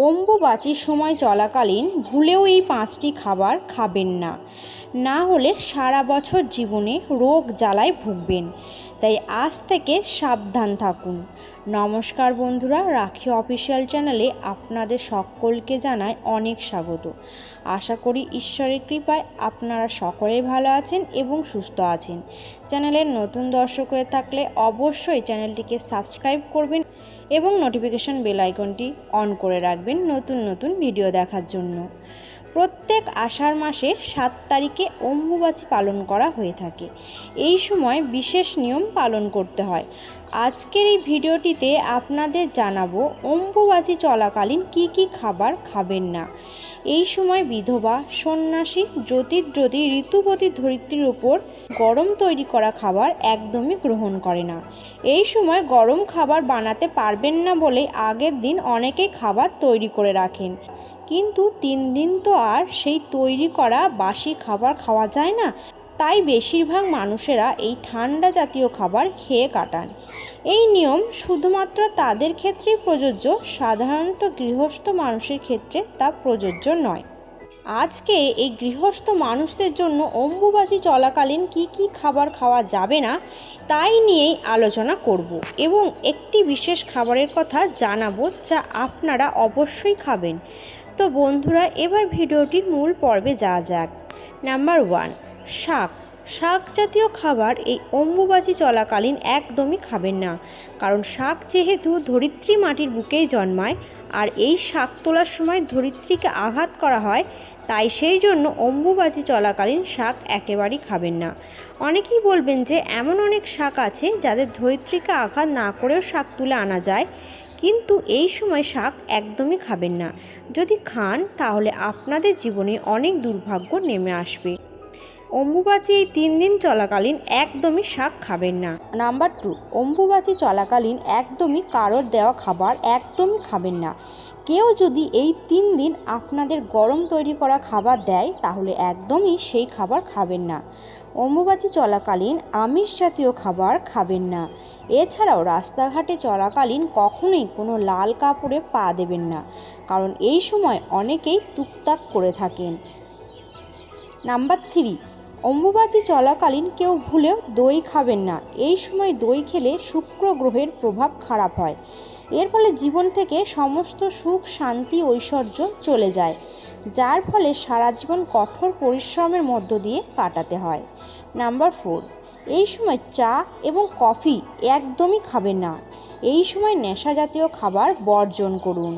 অম্বুবাচীর সময় চলাকালীন ভুলেও এই পাঁচটি খাবার খাবেন না। না হলে সারা বছর জীবনে রোগ জ্বালায় ভুগবেন। তাই আজ থেকে সাবধান থাকুন। নমস্কার বন্ধুরা, রাখি অফিসিয়াল চ্যানেলে আপনাদের সকলকে জানায় অনেক স্বাগত। আশা করি ঈশ্বরের কৃপায় আপনারা সকলেই ভালো আছেন এবং সুস্থ আছেন। চ্যানেলের নতুন দর্শক হয়ে থাকলে অবশ্যই চ্যানেলটিকে সাবস্ক্রাইব করবেন এবং নোটিফিকেশন বেল আইকনটি অন করে রাখবেন নতুন নতুন ভিডিও দেখার জন্য। প্রত্যেক আষাঢ় মাসের সাত তারিখে অম্বুবাচী পালন করা হয়ে থাকে। এই সময় বিশেষ নিয়ম পালন করতে হয়। আজকের এই ভিডিওটিতে আপনাদের জানাব অম্বুবাচী চলাকালীন কি কি খাবার খাবেন না। এই সময় বিধবা, সন্ন্যাসী জ্যোতির্জ্যোতি ঋতুবতী ধরিত্রীর উপর গরম তৈরি করা খাবার একদমই গ্রহণ করে না। এই সময় গরম খাবার বানাতে পারবেন না বলে আগের দিন অনেকেই খাবার তৈরি করে রাখেন। কিন্তু তিন দিন তো আর সেই তৈরি করা বাসি খাবার খাওয়া যায় না। তাই বেশিরভাগ মানুষেরা এই ঠান্ডা জাতীয় খাবার খেয়ে কাটান। এই নিয়ম শুধুমাত্র তাদের ক্ষেত্রেই প্রযোজ্য, সাধারণত গৃহস্থ মানুষের ক্ষেত্রে তা প্রযোজ্য নয়। আজকে এই গৃহস্থ মানুষদের জন্য অম্বুবাসী চলাকালীন কি কি খাবার খাওয়া যাবে না, তাই নিয়েই আলোচনা করব এবং একটি বিশেষ খাবারের কথা জানাব যা আপনারা অবশ্যই খাবেন। তো বন্ধুরা, এবার ভিডিওটির মূল পর্বে যাওয়া যাক। নাম্বার ওয়ান শাক। শাক জাতীয় খাবার এই অম্বুবাচী চলাকালীন একদমই খাবেন না। কারণ শাক যেহেতু ধরিত্রী মাটির বুকেই জন্মায়, আর এই শাক তোলার সময় ধরিত্রীকে আঘাত করা হয়, তাই সেই জন্য অম্বুবাচী চলাকালীন শাক একেবারেই খাবেন না। অনেকেই বলবেন যে, এমন অনেক শাক আছে যাদের ধরিত্রীকে আঘাত না করেও শাক তুলে আনা যায়। কিন্তু এই সময় শাক একদমই খাবেন না। যদি খান, তাহলে আপনাদের জীবনে অনেক দুর্ভাগ্য নেমে আসবে। অম্বুবাচী এই তিন দিন চলাকালীন একদমই শাক খাবেন না। নাম্বার টু, অম্বুবাচী চলাকালীন একদমই কারোর দেওয়া খাবার একদমই খাবেন না। কেউ যদি এই তিন দিন আপনাদের গরম তৈরি করা খাবার দেয়, তাহলে একদমই সেই খাবার খাবেন না। অম্বুবাচী চলাকালীন আমিষ জাতীয় খাবার খাবেন না। এছাড়াও রাস্তাঘাটে চলাকালীন কখনোই কোনো লাল কাপড়ে পা দেবেন না, কারণ এই সময় অনেকেই তুকতাক করে থাকেন। নাম্বার থ্রি অম্বুবাচী চলাকালীন কেউ ভুলেও দই খাবেন না। এই সময় দই খেলে শুক্র গ্রহের প্রভাব খারাপ হয়। এর ফলে জীবন থেকে সমস্ত সুখ, শান্তি, ঐশ্বর্য চলে যায়, যার ফলে সারা জীবন কঠোর পরিশ্রমের মধ্য দিয়ে কাটাতে হয়। নাম্বার ফোর, এই সময় চা এবং কফি একদমই খাবেন না। এই সময় নেশা জাতীয় খাবার বর্জন করুন।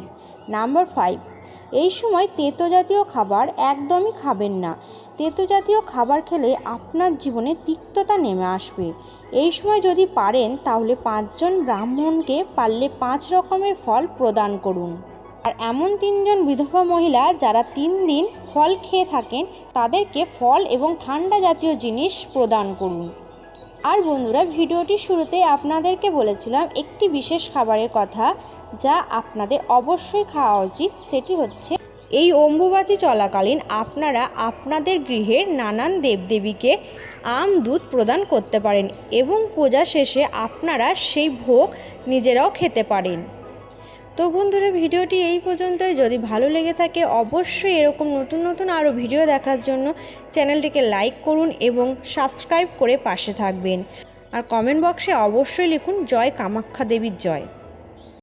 নাম্বার ফাইভ, এই সময় তেতো জাতীয় খাবার একদমই খাবেন না। তেতো জাতীয় খাবার খেলে আপনার জীবনে তিক্ততা নেমে আসবে। এই সময় যদি পারেন, তাহলে পাঁচজন ব্রাহ্মণকে পারলে পাঁচ রকমের ফল প্রদান করুন। আর এমন তিনজন বিধবা মহিলা যারা তিন দিন ফল খেয়ে থাকেন, তাদেরকে ফল এবং ঠান্ডা জাতীয় জিনিস প্রদান করুন। আর বন্ধুরা ভিডিওটির শুরুতে আপনাদেরকে বলেছিলাম একটি বিশেষ খাবারের কথা, যা আপনাদের অবশ্যই খাওয়া উচিত। সেটি হচ্ছে এই অম্বুবাচী চলাকালীন আপনারা আপনাদের গৃহের নানান দেবদেবীকে আম দুধ প্রদান করতে পারেন এবং পূজা শেষে আপনারা সেই ভোগ নিজেরাও খেতে পারেন। তো বন্ধুরা, ভিডিওটি এই পর্যন্তই। যদি ভালো লেগে থাকে, অবশ্যই এরকম নতুন নতুন আরও ভিডিও দেখার জন্য চ্যানেলটিকে লাইক করুন এবং সাবস্ক্রাইব করে পাশে থাকবেন। আর কমেন্ট বক্সে অবশ্যই লিখুন, জয় কামাখ্যা দেবীর জয়।